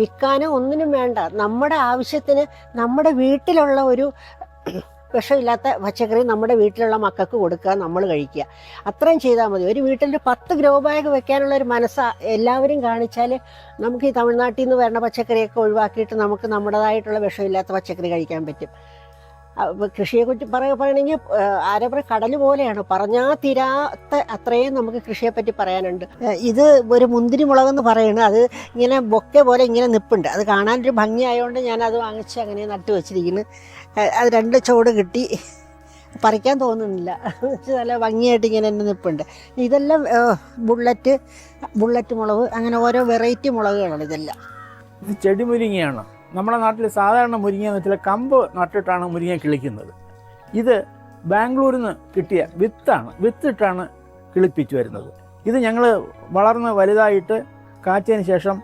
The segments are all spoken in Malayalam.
വിൽക്കാനോ ഒന്നിനും വേണ്ട. നമ്മുടെ ആവശ്യത്തിന് നമ്മുടെ വീട്ടിലുള്ള ഒരു വിഷമില്ലാത്ത പച്ചക്കറി നമ്മുടെ വീട്ടിലുള്ള മക്കൾക്ക് കൊടുക്കുക നമ്മൾ കഴിക്കുക. അത്രയും ചെയ്താൽ മതി. ഒരു വീട്ടിൽ പത്ത് ഗ്രോ ബാഗ് വെക്കാനുള്ള ഒരു മനസ്സ് എല്ലാവരും കാണിച്ചാൽ നമുക്ക് ഈ തമിഴ്നാട്ടിൽ നിന്ന് വരുന്ന പച്ചക്കറിയൊക്കെ ഒഴിവാക്കിയിട്ട് നമുക്ക് നമ്മുടേതായിട്ടുള്ള വിഷമില്ലാത്ത പച്ചക്കറി കഴിക്കാൻ പറ്റും. കൃഷിയെക്കുറിച്ച് പറയുക പറയണമെങ്കിൽ ആരപ്പുറ കടൽ പോലെയാണ്. പറഞ്ഞാൽ തീരാത്ത അത്രയും നമുക്ക് കൃഷിയെപ്പറ്റി പറയാനുണ്ട്. ഇത് ഒരു മുന്തിരി മുളകെന്ന് പറയുന്നത് അത് ഇങ്ങനെ ബൊക്കെ പോലെ ഇങ്ങനെ നിപ്പുണ്ട്. അത് കാണാനൊരു ഭംഗിയായതുകൊണ്ട് ഞാൻ അത് വാങ്ങിച്ച് അങ്ങനെ നട്ടു വെച്ചിരിക്കുന്നു. അത് രണ്ട് ചോട് കിട്ടി. പറിക്കാൻ തോന്നുന്നില്ല. നല്ല ഭംഗിയായിട്ട് ഇങ്ങനെ തന്നെ നിപ്പുണ്ട്. ഇതെല്ലാം ബുള്ളറ്റ് ബുള്ളറ്റ് മുളക് അങ്ങനെ ഓരോ വെറൈറ്റി മുളകുകളാണ് ഇതെല്ലാം. ഇത് ചെടി മുരിങ്ങയാണ് നമ്മുടെ നാട്ടിൽ സാധാരണ മുരിങ്ങ എന്ന് വെച്ചാൽ കമ്പ് നട്ടിട്ടാണ് മുരിങ്ങ കിളിക്കുന്നത്. ഇത് ബാംഗ്ലൂരിൽ നിന്ന് കിട്ടിയ വിത്താണ് വിത്തിട്ടാണ് കിളിപ്പിച്ചു വരുന്നത്. ഇത് ഞങ്ങൾ വളർന്ന് വലുതായിട്ട് കാച്ചതിന് ശേഷം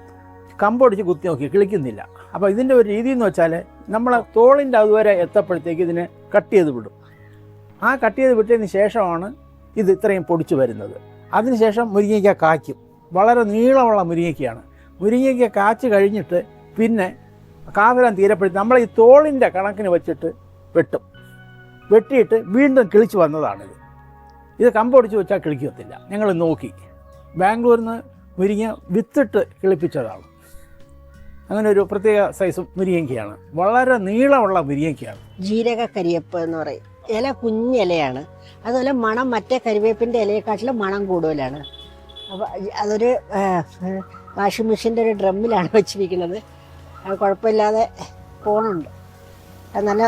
കമ്പൊടിച്ച് കുത്തി നോക്കി കിളിക്കുന്നില്ല. അപ്പോൾ ഇതിന്റെ ഒരു രീതി എന്ന് വെച്ചാൽ നമ്മൾ തോളിന്റെ അതുവരെ എത്തപ്പോഴത്തേക്ക് ഇതിനെ കട്ട് ചെയ്ത് വിടും. ആ കട്ട് ചെയ്ത് വിട്ടതിന് ശേഷമാണ് ഇത് ഇത്രയും പൊടിച്ച് വരുന്നത്. അതിനുശേഷം മുരിങ്ങയ്ക്ക കായ്ക്കും. വളരെ നീളമുള്ള മുരിങ്ങയ്ക്കയാണ്. മുരിങ്ങയ്ക്ക കാച്ച് കഴിഞ്ഞിട്ട് പിന്നെ കാതലാൻ തീരപ്പെടുത്തി നമ്മളെ ഈ തോളിന്റെ കണക്കിന് വെച്ചിട്ട് വെട്ടും. വെട്ടിയിട്ട് വീണ്ടും കിളിച്ച് വന്നതാണിത്. ഇത് കമ്പൊടിച്ച് വെച്ചാൽ കിളിക്കത്തില്ല. ഞങ്ങൾ നോക്കി. ബാംഗ്ലൂരിൽ നിന്ന് മുരിങ്ങ വിത്തിട്ട് കിളിപ്പിച്ചതാണ്. അങ്ങനെ ഒരു പ്രത്യേക സൈസ് മുരിങ്ങയ്ക്കാണ്. വളരെ നീളമുള്ള മുരിങ്ങയ്ക്കാണ്. ജീരക കരിയപ്പ് എന്ന് പറയും. ഇല കുഞ്ഞിലയാണ് അതുപോലെ മണം മറ്റേ കരിവേപ്പിന്റെ ഇലയെക്കാട്ടിലും മണം കൂടുതലാണ്. അപ്പോൾ അതൊരു വാഷിംഗ് മെഷീന്റെ ഒരു ഡ്രമ്മിലാണ് വെച്ചിരിക്കുന്നത്. കുഴപ്പമില്ലാതെ പോണുണ്ട്. നല്ല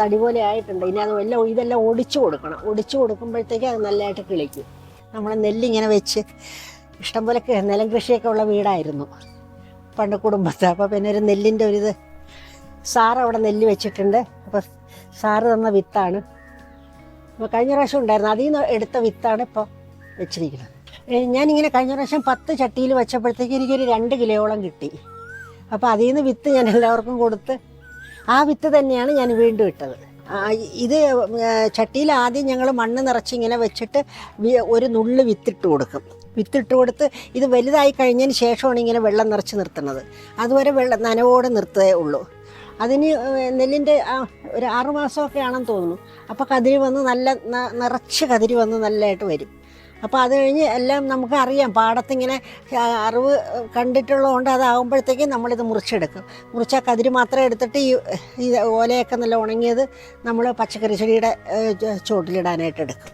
തടി പോലെ ആയിട്ടുണ്ട്. ഇനി അത് എല്ലാം ഇതെല്ലാം ഒടിച്ചു കൊടുക്കണം. ഒടിച്ചു കൊടുക്കുമ്പോഴത്തേക്ക് അത് നല്ലതായിട്ട് കിളിക്കും. നമ്മൾ നെല്ലിങ്ങനെ വെച്ച് ഇഷ്ടംപോലെ നിലം കൃഷിയൊക്കെ ഉള്ള വീടായിരുന്നു. പണ്ട് കുടുംബത്തെ. അപ്പോൾ പിന്നെ ഒരു നെല്ലിന്റെ ഒരു ഇത് സാറ് അവിടെ നെല്ല് വെച്ചിട്ടുണ്ട്. അപ്പോൾ സാറ് തന്ന വിത്താണ്. അപ്പോൾ കഴിഞ്ഞ പ്രാവശ്യം ഉണ്ടായിരുന്നു. അതിൽ നിന്ന് എടുത്ത വിത്താണ് ഇപ്പോൾ വെച്ചിരിക്കുന്നത്. ഞാനിങ്ങനെ കഴിഞ്ഞ പ്രാവശ്യം പത്ത് ചട്ടിയിൽ വെച്ചപ്പോഴത്തേക്ക് എനിക്കൊരു രണ്ട് കിലോയോളം കിട്ടി. അപ്പോൾ അതിൽ നിന്ന് വിത്ത് ഞാൻ എല്ലാവർക്കും കൊടുത്ത് ആ വിത്ത് തന്നെയാണ് ഞാൻ വീണ്ടും ഇട്ടത്. ഇത് ചട്ടിയിൽ ആദ്യം ഞങ്ങൾ മണ്ണ് നിറച്ച് ഇങ്ങനെ വെച്ചിട്ട് ഒരു നുള്ള് വിത്തിട്ട് കൊടുക്കും. വിത്തിട്ട് കൊടുത്ത് ഇത് വലുതായി കഴിഞ്ഞതിന് ശേഷമാണ് ഇങ്ങനെ വെള്ളം നിറച്ച് നിർത്തുന്നത്. അതുവരെ വെള്ളം നനവോടെ നിർത്തേ ഉള്ളൂ. അതിന് നെല്ലിന്റെ ഒരു ആറുമാസമൊക്കെ ആണെന്ന് തോന്നുന്നു. അപ്പോൾ കതിരി വന്ന് നല്ല നിറച്ച് കതിരി വന്ന് നല്ലതായിട്ട് വരും. അപ്പോൾ അത് കഴിഞ്ഞ് എല്ലാം നമുക്ക് അറിയാം. പാടത്തിങ്ങനെ അറിവ് കണ്ടിട്ടുള്ളതുകൊണ്ട് അതാകുമ്പോഴത്തേക്കും നമ്മളിത് മുറിച്ചെടുക്കും. മുറിച്ച കതിരി മാത്രം എടുത്തിട്ട് ഈ ഓലയൊക്കെ നല്ല ഉണങ്ങിയത് നമ്മൾ പച്ചക്കറി ചെടിയുടെ ചുവട്ടിലിടാനായിട്ട് എടുക്കും.